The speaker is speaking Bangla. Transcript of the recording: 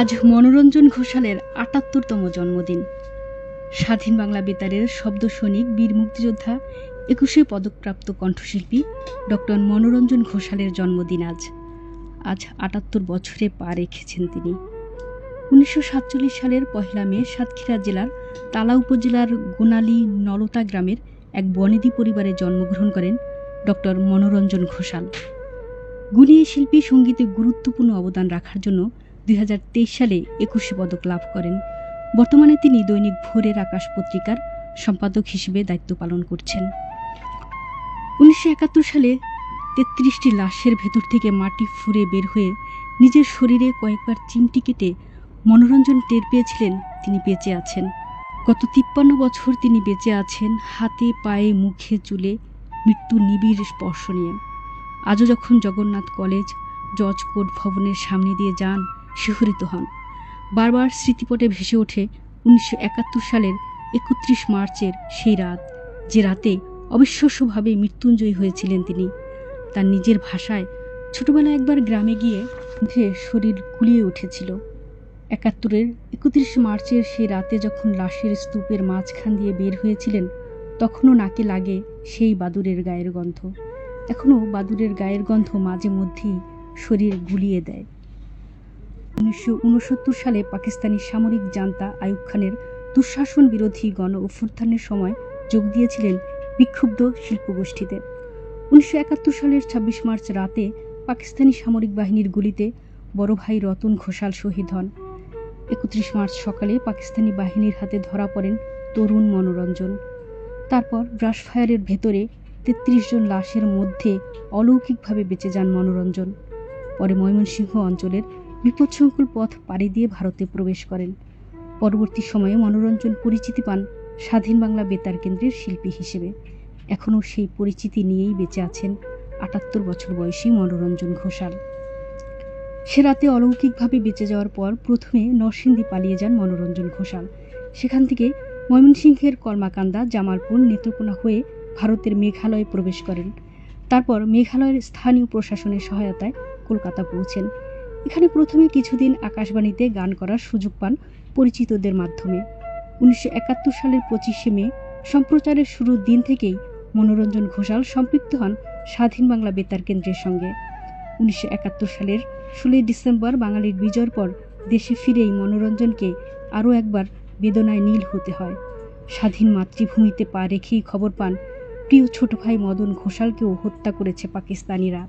আজ মনোরঞ্জন ঘোষালের আটাত্তরতম জন্মদিন। স্বাধীন বাংলা বেতারের শব্দ সৈনিক, বীর মুক্তিযোদ্ধা, একুশে পদকপ্রাপ্ত কণ্ঠশিল্পী ডক্টর মনোরঞ্জন ঘোষালের জন্মদিন আজ। আজ আটাত্তর বছরে পা রেখেছেন তিনি। উনিশশো সাতচল্লিশ সালের পহেলা মে সাতক্ষীরা জেলার তালা উপজেলার গোনালী নলতা গ্রামের এক বনেদি পরিবারে জন্মগ্রহণ করেন ডক্টর মনোরঞ্জন ঘোষাল। গুণী শিল্পী সঙ্গীতে গুরুত্বপূর্ণ অবদান রাখার জন্য দুই হাজার তেইশ সালে একুশে পদক লাভ করেন। বর্তমানে তিনি দৈনিক ভোরের আকাশ পত্রিকার সম্পাদক হিসেবে দায়িত্ব পালন করছেন। উনিশশো একাত্তর সালে তেত্রিশটি লাশের ভেতর থেকে মাটি ফুঁড়ে বের হয়ে নিজের শরীরে কয়েকবার চিমটি কেটে মনোরঞ্জন টের পেয়েছিলেন তিনি বেঁচে আছেন। গত তিপ্পান্ন বছর তিনি বেঁচে আছেন হাতে, পায়ে, মুখে, চুলে মৃত্যু নিবিড় স্পর্শ নিয়ে। আজও যখন জগন্নাথ কলেজ জজ কোর্ট ভবনের সামনে দিয়ে যান শিহরিত হন। বারবার স্মৃতিপটে ভেসে ওঠে উনিশশো একাত্তর সালের একত্রিশ মার্চের সেই রাত, যে রাতে অবিশ্বাস্যভাবে মৃত্যুঞ্জয়ী হয়েছিলেন তিনি। তার নিজের ভাষায় ছোটবেলায় একবার গ্রামে গিয়ে যে শরীর গুলিয়ে উঠেছিল। একাত্তরের একত্রিশ মার্চের সেই রাতে যখন লাশের স্তূপের মাঝখান দিয়ে বের হয়েছিলেন, তখনও নাকে লাগে সেই বাদুরের গায়ের গন্ধ। এখনও বাদুরের গায়ের গন্ধ মাঝে মধ্যেই শরীর গুলিয়ে দেয়। উনিশশো উনসত্তর সালে পাকিস্তানি সামরিক জান্তা আইয়ুব খানের দুঃশাসন বিরোধী গণ অভ্যুত্থানের সময় যোগ দিয়েছিলেন বিক্ষুব্ধ শিল্পগোষ্ঠীতে। উনিশশো একাত্তর সালের ছাব্বিশ মার্চ রাতে পাকিস্তানি সামরিক বাহিনীর গুলিতে বড় ভাই রতন ঘোষাল শহীদ হন। একত্রিশ মার্চ সকালে পাকিস্তানি বাহিনীর হাতে ধরা পড়েন তরুণ মনোরঞ্জন। তারপর ব্রাশফায়ারের ভেতরে তেত্রিশ জন লাশের মধ্যে অলৌকিকভাবে বেঁচে যান মনোরঞ্জন। পরে ময়মনসিংহ অঞ্চলের বিপদসংকুল পথ পাড়ি দিয়ে ভারতে প্রবেশ করেন। পরবর্তী সময়ে মনোরঞ্জন পরিচিতি পান স্বাধীন বাংলা বেতার কেন্দ্রের শিল্পী হিসেবে। এখনও সেই পরিচিতি নিয়েই বেঁচে আছেন আটাত্তর বছর বয়সী মনোরঞ্জন ঘোষাল। সে রাতে অলৌকিকভাবে বেঁচে যাওয়ার পর প্রথমে নরসিংদী পালিয়ে যান মনোরঞ্জন ঘোষাল। সেখান থেকে ময়মনসিংহের কর্মাকান্দা জামালপুর, নেত্রকোনা হয়ে ভারতের মেঘালয়ে প্রবেশ করেন। তারপর মেঘালয়ের স্থানীয় প্রশাসনের সহায়তায় কলকাতা পৌঁছেন। এখানে প্রথমে কিছুদিন আকাশবাণীতে গান করার সুযোগ পান পরিচিতদের মাধ্যমে। উনিশশো একাত্তর সালের পঁচিশে মে, সম্প্রচারের শুরুর দিন থেকেই মনোরঞ্জন ঘোষাল সম্পৃক্ত হন স্বাধীন বাংলা বেতার কেন্দ্রের সঙ্গে। উনিশশো একাত্তর সালের ষোলোই ডিসেম্বর বাঙালির বিজয়ের পর দেশে ফিরেই মনোরঞ্জনকে আরও একবার বেদনায় নীল হতে হয়। স্বাধীন মাতৃভূমিতে পা রেখেই খবর পান প্রিয় ছোট ভাই মদন ঘোষালকেও হত্যা করেছে পাকিস্তানিরা।